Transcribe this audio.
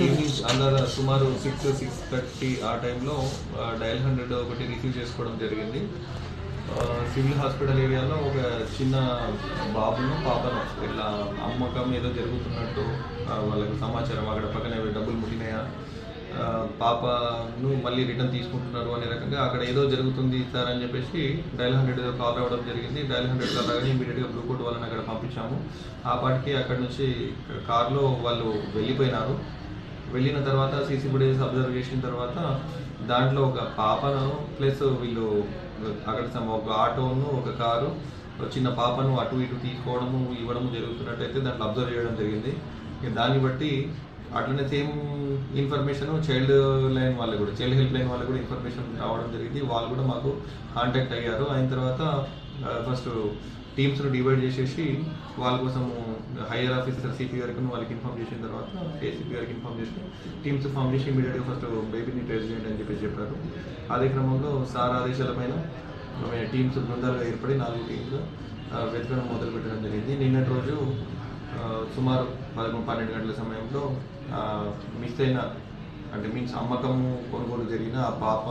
Evening అందర సుమారు six six thirty ఆ టైంలో డయల్ హండ్రెడ్ ఒకటి రిసీవ్ చేసుకోవడం జరిగింది. సివిల్ హాస్పిటల్ ఏరియాలో ఒక చిన్న బాబును పాపను ఇట్లా అమ్మకం ఏదో జరుగుతున్నట్టు వాళ్ళకి సమాచారం అక్కడ పక్కన డబ్బులు ముట్టినాయా. పాపను మళ్ళీ రిటర్న్ తీసుకుంటున్నారు అనే రకంగా అక్కడ ఏదో జరుగుతుంది సార్ అని చెప్పేసి డైల్ హండ్రెడ్ కాల్ రావడం జరిగింది. డైల్ హండ్రెడ్ కాల్ రాగానే ఇమీడియట్గా బ్లూ కోట్ వాళ్ళని అక్కడ పంపించాము. ఆ పాటికి అక్కడ నుంచి కార్లో వాళ్ళు వెళ్ళిపోయినారు. వెళ్ళిన తర్వాత సీసీ ఫుటేజెస్ అబ్జర్వ్ చేసిన తర్వాత దాంట్లో ఒక పాపను ప్లస్ వీళ్ళు అక్కడ ఒక ఆటోను ఒక కారు ఒక చిన్న పాపను అటు ఇటు తీసుకోవడము ఇవ్వడము జరుగుతున్నట్టయితే దాంట్లో అబ్జర్వ్ చేయడం జరిగింది. దాన్ని బట్టి అట్లనే సేమ్ ఇన్ఫర్మేషన్ చైల్డ్ లైన్ వాళ్ళు కూడా చైల్డ్ హెల్ప్ లైన్ వాళ్ళు కూడా ఇన్ఫర్మేషన్ రావడం జరిగింది. వాళ్ళు కూడా మాకు కాంటాక్ట్ అయ్యారు. అయిన తర్వాత uh, ఫస్ట్ టీమ్స్ను డివైడ్ చేసేసి వాళ్ళ కోసం హైయర్ ఆఫీసర్ సిపి గారికి వాళ్ళకి ఇన్ఫార్మ్ చేసిన తర్వాత ఏసీపీ గారికి ఇన్ఫార్మ్ చేసి టీమ్స్ ఫామ్ చేసి ఇమీడియట్గా ఫస్ట్ బేబీని ట్రేస్ చేయండి అని చెప్పేసి చెప్పారు. అదే క్రమంలో సార్ ఆదేశాల పైన టీమ్స్ బృందాలుగా ఏర్పడి నాలుగు టీమ్స్ వెతకడం మొదలు పెట్టడం జరిగింది. నిన్నటి రోజు సుమారు పదకొండు పన్నెండు గంటల సమయంలో మిస్ అయిన అంటే మీన్స్ అమ్మకము కొనుగోలు జరిగిన ఆ పాప